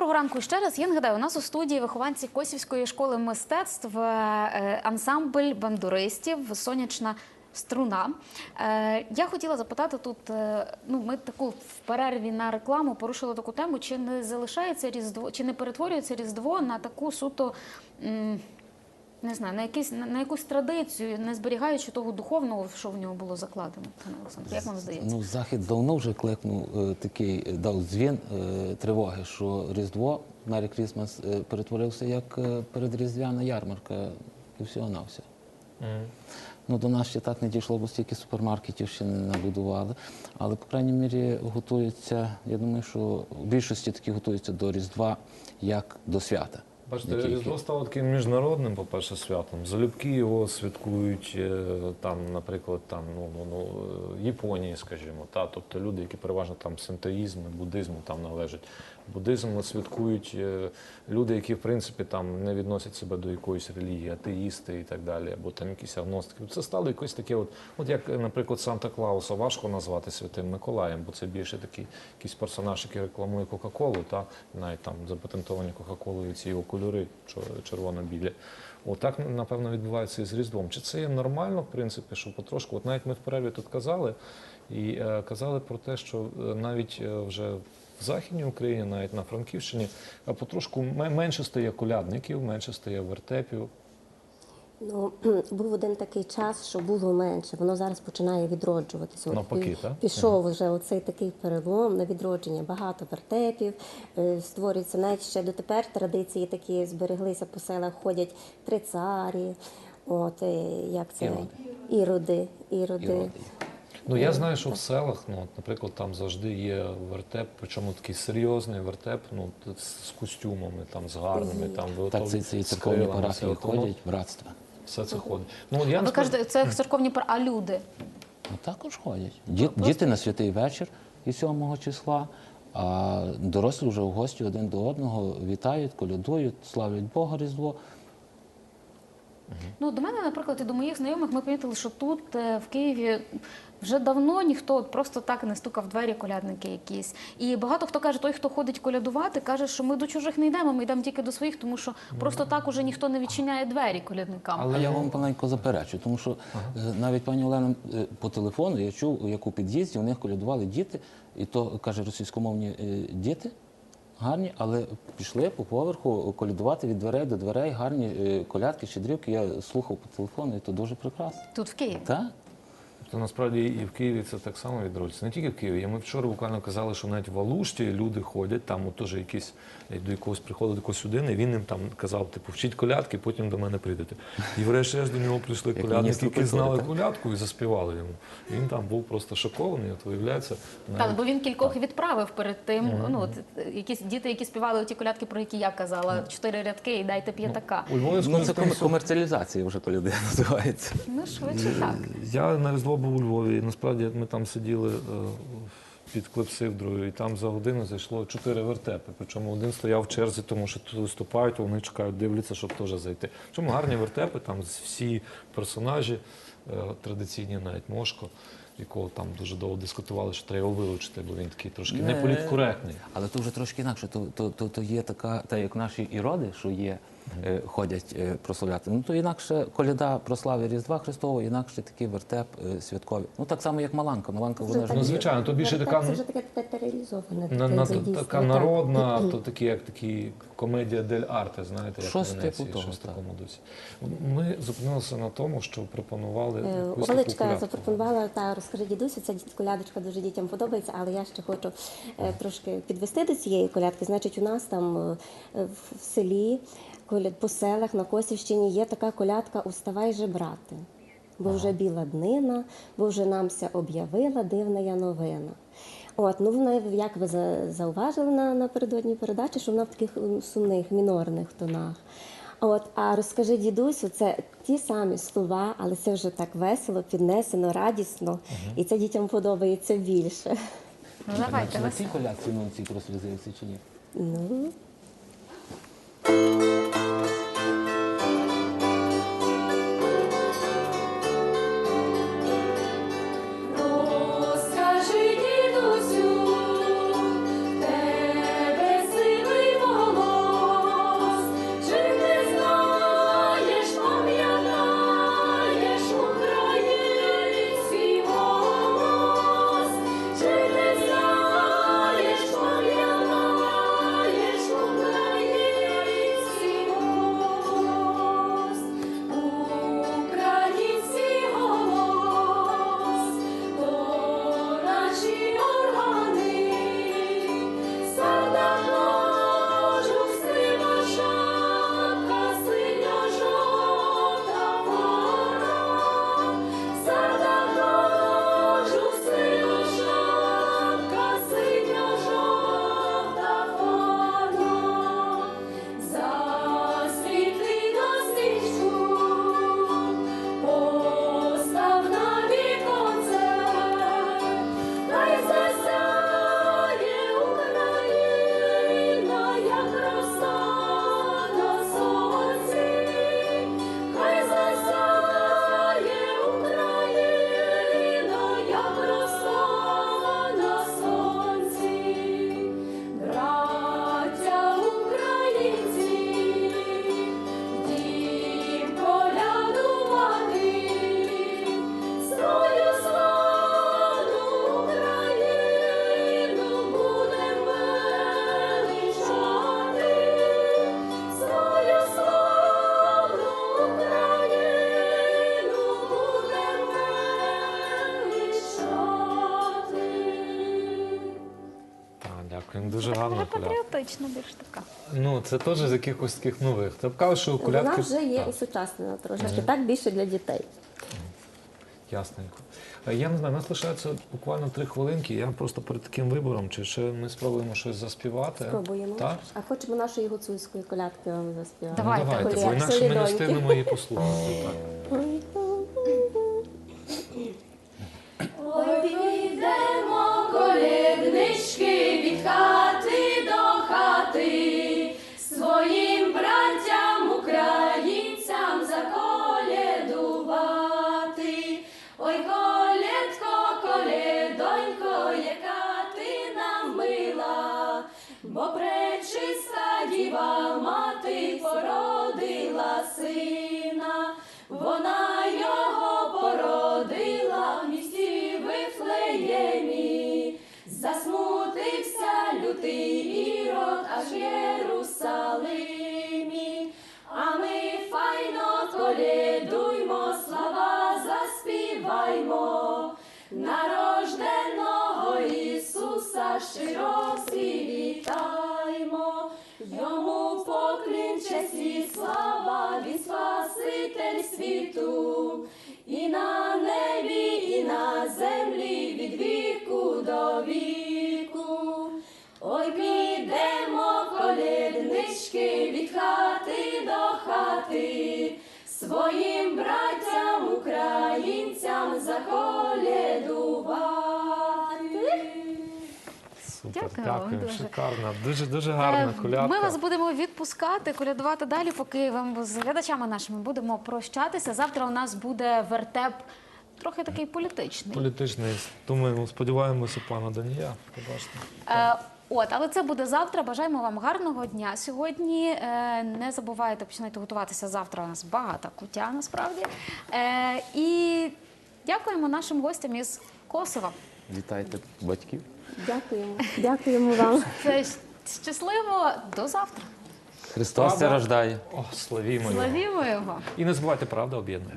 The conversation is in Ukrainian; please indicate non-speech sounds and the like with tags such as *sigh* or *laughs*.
Доброго ранку ще раз. Я нагадаю, у нас у студії вихованці Косівської школи мистецтв е, ансамбль бандуристів Сонячна струна. Е, Я хотіла запитати тут. е, Ну, ми таку в перерві на рекламу порушили таку тему. Чи не залишається різдво, чи не перетворюється різдво на таку суто. Не знаю, на якісь на, на якусь традицію, не зберігаючи того духовного, що в нього було закладено. Пане Олександр, як вам здається? Ну, Захід давно вже кликнув е, такий, е, дав дзвін е, тривоги, що Різдво, Мері Крісмас, е, перетворився як е, передріздвяна ярмарка і всього на все. Ну, до нас ще так не дійшло, бо стільки супермаркетів ще не набудували. Але, по крайній мірі, готуються, я думаю, що в більшості такі готуються до Різдва як до свята. Бачите, Не. Різдво стало таким міжнародним, по-перше, святом. Залюбки його святкують е, там, наприклад, там, ну, ну, ну, е, Японії, скажімо, та, тобто люди, які переважно там синтоїзму, буддизму там належать. Буддизм святкують е, люди, які в принципі там не відносять себе до якоїсь релігії, атеїсти і так далі, або там якісь агностики. Це стало якось таке, от, от як, наприклад, Санта Клауса важко назвати святим Миколаєм, бо це більше такий якийсь персонаж, який рекламує Кока-Колу, та навіть там запатентовані Кока-Колою ці кольори червоно-білі. Отак, напевно, відбувається і з Різдвом. Чи це є нормально, в принципі, що потрошку, от навіть ми в перерві тут казали, і е, казали про те, що е, навіть е, вже в Західній Україні, навіть на Франківщині, е, потрошку менше стає колядників, менше стає вертепів. Ну, *clears throat* був один такий час, що було менше. Воно зараз починає відроджуватися. Навпаки, так? Пішов вже оцей такий перелом на відродження. Багато вертепів е, створюється. Навіть ще дотепер традиції такі збереглися по селах, ходять три царі. От е, як це Іроди. іроди, іроди. Іроди. Ну я знаю, що в селах, ну, от, наприклад, там завжди є вертеп, причому такий серйозний вертеп, ну, з костюмами, там, з гарними, там, Так, ці, ці з церковні крилами, парафії ходять, братства. Все це ходить. Ну, я ви насправді- кажете, це церковні пар, а люди? Ну, також ходять. Ді- Діти на святий вечір і 7 числа, а дорослі вже в гості один до одного вітають, колядують, славлять Бога Різдво. Ну, до мене, наприклад, і до моїх знайомих ми помітили, що тут е, в Києві вже давно ніхто просто так не стукав в двері колядники якісь. І багато хто каже, той, хто ходить колядувати, каже, що ми до чужих не йдемо, ми йдемо тільки до своїх, тому що просто так уже ніхто не відчиняє двері колядникам. Але я вам маленько заперечу, тому що е, навіть пані Олена е, по телефону я чув, як у під'їзді у них колядували діти, і то каже російськомовні е, діти. Гарні, але пішли по поверху колядувати від дверей до дверей, гарні колядки, щедрівки. Я слухав по телефону, і то дуже прекрасно. Тут в Києві. Так? То насправді і в Києві це так само відроджується. Не тільки в Києві. Ми вчора буквально казали, що навіть в Алушті люди ходять, там от теж якісь е, до якогось приходить до якогось людини, він їм там казав, типу, вчіть колядки, потім до мене прийдете. І врешті-решт до нього прийшли колядники, які знали колядку і заспівали йому. Він там був просто шокований, от виявляється. Так, бо він кількох відправив перед тим. Ну от якісь діти, які співали ті колядки, про які я казала, чотири рядки і дайте п'ятака. У Ну, це комерціалізація вже коляди *laughs* називається. Ну швидше так. Я на Різдво був у Львові. і Насправді ми там сиділи е, під клепсивдрою, і там за годину зайшло чотири вертепи. Причому один стояв в черзі, тому що тут виступають, вони чекають, дивляться, щоб теж зайти. Чому гарні вертепи, там всі персонажі е, традиційні, навіть Мошко, якого там дуже довго дискутували, що треба його вилучити, бо він такий трошки Не. неполіткоректний. Але то вже трошки інакше. То, то, то, то є така, та як наші іроди, що є, ходять е, прославляти. Ну то інакше коляда про слави Різдва Христового, інакше такий вертеп е, святковий. Ну так само, як Маланка. Маланка вона ж Ну, звичайно, то більше така Це вже таке театралізоване. на, на, така народна, то такі, як такі комедія дель арте, знаєте, як Щось Венеції, типу того, щось в так. такому дусі. Ми зупинилися на тому, що пропонували Е, якусь таку Олечка колядку. запропонувала та розкажи дідусю, ця колядочка дуже дітям подобається, але я ще хочу е, трошки підвести до цієї колядки. Значить, у нас там е, в в селі, по селах на Косівщині є така колядка Уставай же, брате. Бо вже біла днина, бо вже намся об'явила дивна я новина. От, ну вона, як ви зауважили на, напередодній передачі, що вона в таких сумних, мінорних тонах. От, а розкажи дідусю, це ті самі слова, але це вже так весело, піднесено, радісно, і це дітям подобається більше. Ну давайте на цій колядці ну, ці прослізився чи ні? Ну, Дякую, дуже гарна вже патріотична, більш така. Ну, це теж з якихось таких нових. Б кажеш, що Вона вже є Так. усучаснена трошки, так більше для дітей. Ясненько. Е, Я не знаю, у нас лишається буквально три хвилинки. Я просто перед таким вибором, чи ще ми спробуємо щось заспівати. Спробуємо. Так? А хочемо нашої гуцульської колядки вам заспівати. Давайте. Ну, давайте, бо Колядки, інакше ми не солідоньки. встигнемо її послухати. Так. *laughs* Ой, в Єрусалимі. А ми файно колядуймо, слава заспіваймо. Нарожденого Ісуса щиро всі. Йому поклін, честь і слава, він Спаситель світу, і на небі, своїм братям, українцям заколядувати. Супер, Дякую вам дякую, дуже. шикарна. Дуже дуже гарна Е, колядка. Ми вас будемо відпускати, колядувати далі, поки вам з глядачами нашими будемо прощатися. Завтра у нас буде вертеп трохи такий політичний. Політичний. Думаю, сподіваємося, пана Данія. Побачите. Е, От, але це буде завтра. Бажаємо вам гарного дня сьогодні. Е, не забувайте починайте готуватися завтра. У нас багата куття насправді. Е, і дякуємо нашим гостям із Косова. Вітайте батьків. Дякуємо. Дякуємо вам. Це щасливо до завтра. Христос Правда? рождає. О, славімо його. Славімо його. І не забувайте, правда об'єднує.